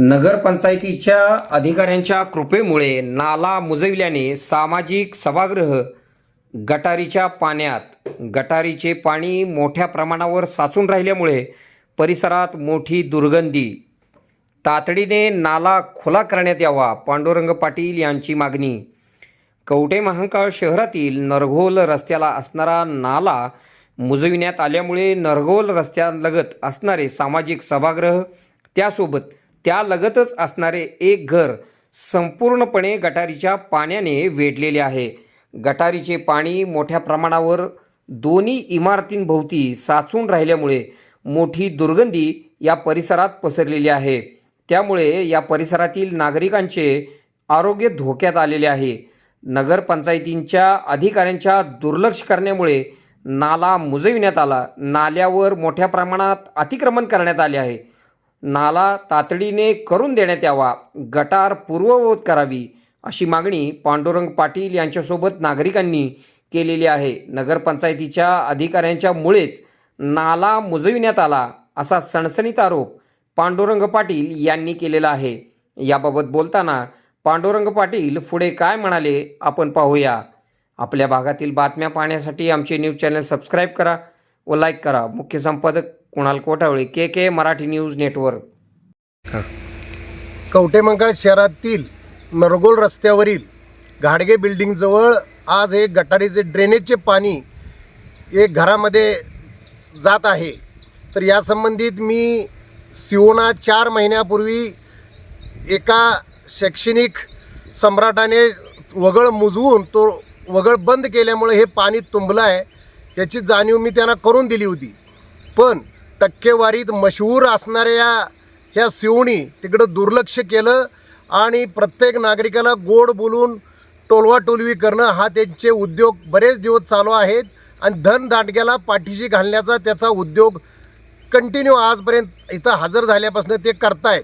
नगरपंचायतीच्या अधिकाऱ्यांच्या कृपेमुळे नाला मुजविल्याने सामाजिक सभागृह गटारीच्या पाण्यात गटारीचे पाणी मोठ्या प्रमाणावर साचून राहिल्यामुळे परिसरात मोठी दुर्गंधी. तातडीने नाला खुला करण्यात यावा पांडुरंग पाटील यांची मागणी. कवटे महांकाळ शहरातील नरघोल रस्त्याला असणारा नाला मुजविण्यात आल्यामुळे नरघोल रस्त्यालगत असणारे सामाजिक सभागृह त्यासोबत त्यालगतच असणारे एक घर संपूर्णपणे गटारीच्या पाण्याने वेढलेले आहे. गटारीचे पाणी मोठ्या प्रमाणावर दोन्ही इमारतींभोवती साचून राहिल्यामुळे मोठी दुर्गंधी या परिसरात पसरलेली आहे. त्यामुळे या परिसरातील नागरिकांचे आरोग्य धोक्यात आलेले आहे. नगरपंचायतींच्या अधिकाऱ्यांच्या दुर्लक्ष करण्यामुळे नाला मुजविण्यात आला. नाल्यावर मोठ्या प्रमाणात अतिक्रमण करण्यात आले आहे. नाला तातडीने करून देण्यात यावा गटार पूर्ववत करावी अशी मागणी पांडुरंग पाटील यांच्यासोबत नागरिकांनी केलेली आहे. नगरपंचायतीच्या अधिकाऱ्यांच्या मुळेच नाला मुजविण्यात आला असा सणसणीत आरोप पांडुरंग पाटील यांनी केलेला आहे. याबाबत बोलताना पांडुरंग पाटील पुढे काय म्हणाले आपण पाहूया. आपल्या भागातील बातम्या पाहण्यासाठी आमचे न्यूज चॅनल सबस्क्राईब करा व लाईक करा. मुख्य संपादक Kunal Kotawale K K Marathi news network. Kavathemahankal शहरातील नरगोल रस्त्यावरील घाडगे बिल्डिंगजवळ आज हे गटारीचे ड्रेनेजचे पाणी एक घरामध्ये जात आहे. तर या संबंधित मी सिओना चार महिन्यापूर्वी एका शैक्षणिक सम्राटाने वगळ मुजवून तो वगळ बंद केल्यामुळे हे पाणी तुंबलं आहे. याची जाणीव मी त्यांना करून दिली होती. पण टक्केवारीत मशहूर असणाऱ्या ह्या सिवणी तिकडं दुर्लक्ष केलं आणि प्रत्येक नागरिकाला गोड बोलून टोलवाटोलवी करणं हा त्यांचे उद्योग बरेच दिवस चालू आहेत. आणि धन दांडग्याला पाठीशी घालण्याचा त्याचा उद्योग कंटिन्यू आजपर्यंत इथं हजर झाल्यापासून ते करतायत.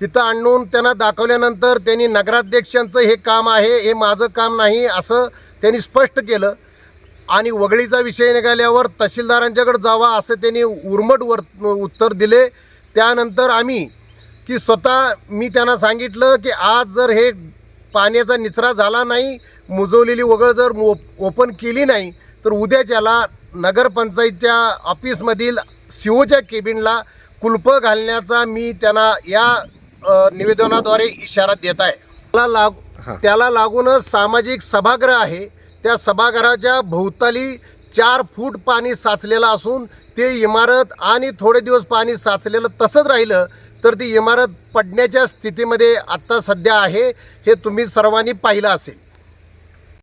तिथं आणून त्यांना दाखवल्यानंतर त्यांनी नगराध्यक्षांचं हे काम आहे हे माझं काम नाही असं त्यांनी स्पष्ट केलं. आणि वगळीचा विषय निघाल्यावर तहसीलदारांच्याकडे जावा असं त्यांनी उर्मट वर उत्तर दिले. त्यानंतर आम्ही की स्वतः मी त्यांना सांगितलं की आज जर हे पाण्याचा निचरा झाला नाही मुजवलेली वगळ जर ओप ओपन केली नाही तर उद्याच्याला नगरपंचायतच्या ऑफिसमधील सी ओच्या केबिनला कुलपं घालण्याचा मी त्यांना या निवेदनाद्वारे इशारा देत आहे. त्याला लाग त्याला लागूनच सामाजिक सभागृह आहे. त्या सभागृहाच्या भोवताली चार फूट पाणी साचलेलं असून ते इमारत आणि थोडे दिवस पाणी साचलेलं तसंच राहिलं तर ती इमारत पडण्याच्या स्थितीमध्ये आत्ता सध्या आहे हे तुम्ही सर्वांनी पाहिलं असेल.